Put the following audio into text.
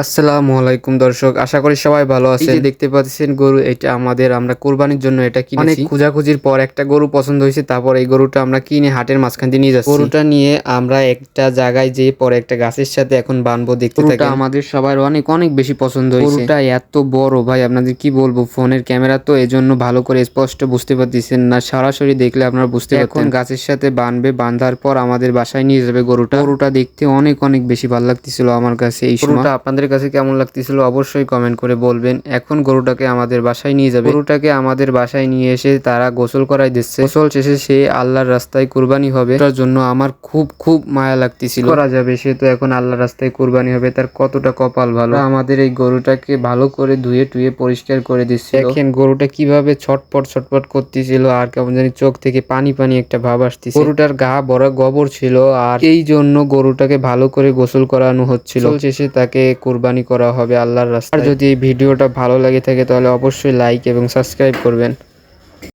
আসসালামু আলাইকুম দর্শক আশা করি সবাই ভালো আছে যে দেখতে পাচ্ছেন গরু এটা আমাদের আমরা কোরবানির জন্য এটা কিনেছি। অনেক খোঁজাখুঁজির পর একটা গরু পছন্দ হয়েছে তারপর এই গরুটা আমরা কিনে হাটের মাঝখান দিয়ে নিয়ে যাচ্ছি। গরুটা নিয়ে আমরা একটা জায়গায় যেয়ে পরে একটা গাছের সাথে এখন বানবো দেখতে থাকি আমাদের সবার অনেক অনেক বেশি পছন্দ হয়েছে। গরুটা এত বড় ভাই আপনাদের কি বলব? ফোনের ক্যামেরা তো এজন্য ভালো করে স্পষ্ট বুঝতে পারতেছেন না সরাসরি দেখলে আপনারা বুঝতে এখন গাছের সাথে বানবে বাঁধার পর আমাদের বাসায় নিয়ে যাবে গরুটা। গরুটা দেখতে অনেক অনেক বেশি ভালো লাগতেছিল আমার কাছে এই গরুটা আপনাদের কাছে কেমন লাগতেছিল অবশ্যই কমেন্ট করে বলবেন। এখন গরুটাকে আমাদের বাসায় নিয়ে যাবে। গরুটাকে আমাদের বাসায় নিয়ে এসে তারা গোসল করাই দিচ্ছে। গোসল শেষে সে আল্লাহর রাস্তায় কুরবানি হবে। তার জন্য আমার খুব খুব মায়া লাগতেছিল। করা যাবে, সে তো এখন আল্লাহর রাস্তায় কুরবানি হবে। তার কতটা কপাল ভালো। আমাদের এই গরুটাকে ভালো করে ধুয়ে টুয়ে পরিষ্কার করে দিচ্ছে দেখেন গরুটা কীভাবে ছটপট ছটপট করতেছিল। আর কেমন জানি চোখ থেকে পানি পানি একটা ভাব আসতেছে। গরুটার গা বড় গোবর ছিল। আর এই জন্য গরুটাকে ভালো করে গোসল করানো হচ্ছিল। শেষে তাকে কুরবানি করা হবে আল্লাহর রাস্তায়। আর যদি এই ভিডিওটা ভালো লাগে থাকে তাহলে অবশ্যই লাইক এবং সাবস্ক্রাইব করবেন।